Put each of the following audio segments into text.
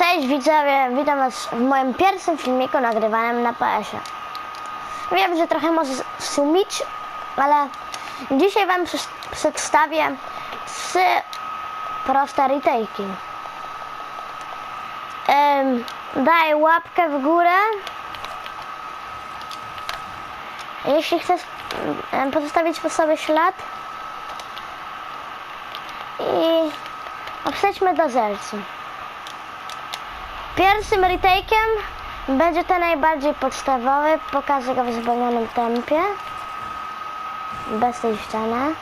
Cześć widzowie, witam was w moim pierwszym filmiku nagrywanym na PS-ie. Wiem, że trochę może sumić, ale dzisiaj wam przedstawię trzy proste retake'i. Em, daj łapkę w górę. Jeśli chcesz pozostawić po sobie ślad. I przejdźmy do zercy. Pierwszym retake'iem będzie ten najbardziej podstawowy. Pokażę go w zwolnionym tempie. Bez tej ściany.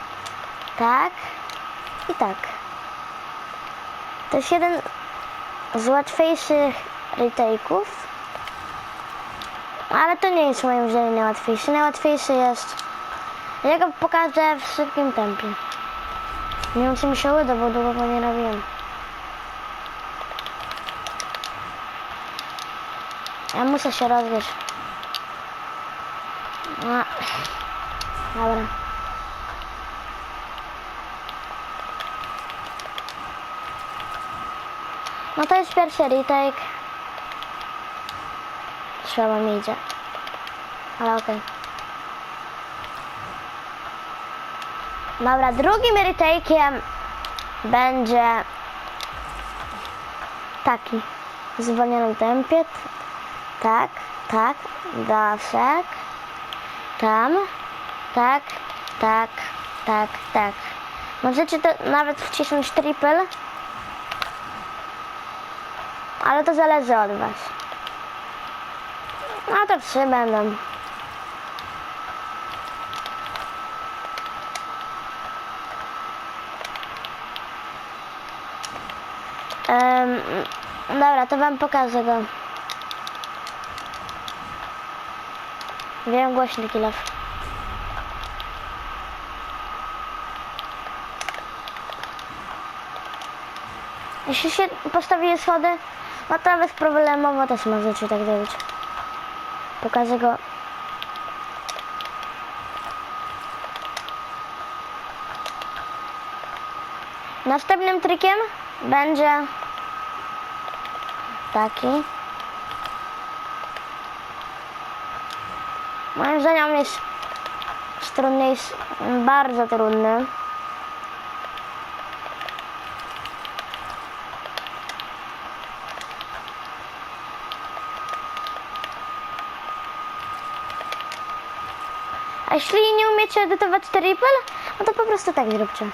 Tak. I tak. To jest jeden z łatwiejszych retake'ów. Ale to nie jest moim zdaniem najłatwiejszy. Najłatwiejszy jest... Ja go pokażę w szybkim tempie. Nie wiem, czy mi się uda, bo długo go nie robiłem. Ja muszę się rozgrzeć. A. Dobra. No to jest pierwszy retake. Słabo mi idzie. Ale okej. Dobra, drugim retake'iem będzie taki w zwolnionym tempie. Tak, tak, daszek. Tam, tak, tak, tak, tak. Możecie to nawet wcisnąć triple, ale to zależy od was. No to trzy będą. Em, dobra, to wam pokażę go. Wiem głośny kilof. Jeśli się postawi schody, no to bezproblemowo też możecie tak zrobić. Pokażę go. Następnym trikiem będzie taki. Moim zdaniem jest bardzo trudny. A jeśli nie umiecie edytować triple, no to po prostu tak zróbcie.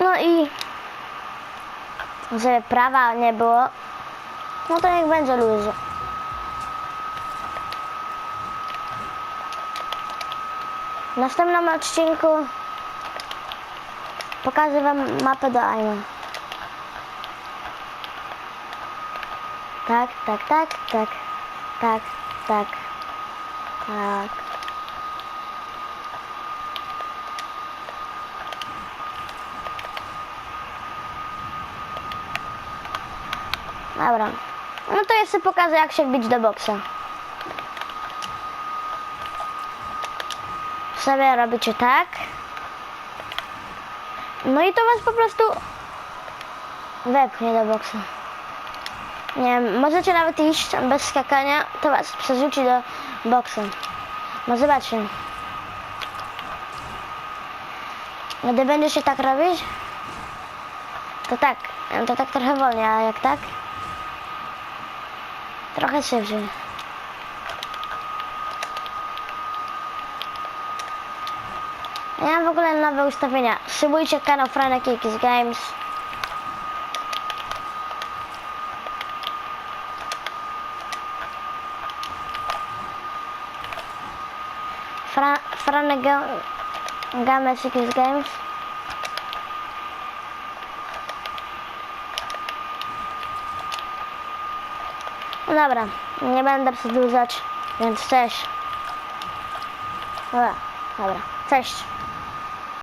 No i żeby prawa nie było, no to niech będzie luźno. W następnym odcinku pokażę wam mapę do Aima. Tak, tak, tak, tak, tak, tak, tak. Dobra. No to jeszcze pokażę jak się wbić do boksa. Sobie robicie tak. No i to was po prostu wepchnie do boksa. Nie wiem, możecie nawet iść bez skakania, to was przerzuci do boksu. No zobaczcie. Gdy będzie się tak robić, to tak, to tak trochę wolniej, a jak tak? Trochę szybciej. Ja mam w ogóle nowe ustawienia. Subujcie kanał Franek X Games. Fra Franek Ga- Games X Games. No dobra, nie będę przedłużać, więc cześć. Dobra, dobra, cześć.